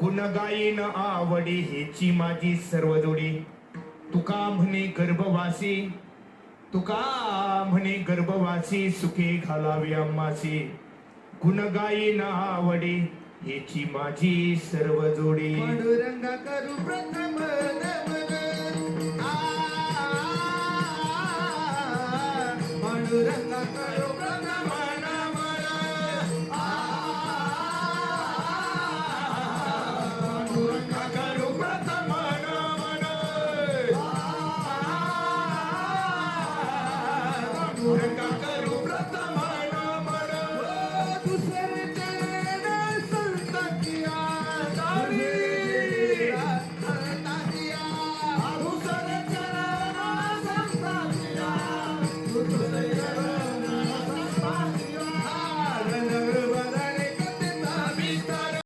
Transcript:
गुणगायीन आवडी हेची माझी सर्व जोडी. तुका म्हणे गर्भवासी तुका म्हणे गर्भवासी सुखे घालावी अम्मासी. गुणगायीन आवडी हेची माझी सर्व जोडी. पांडुरंगा करू प्रथम Thank God.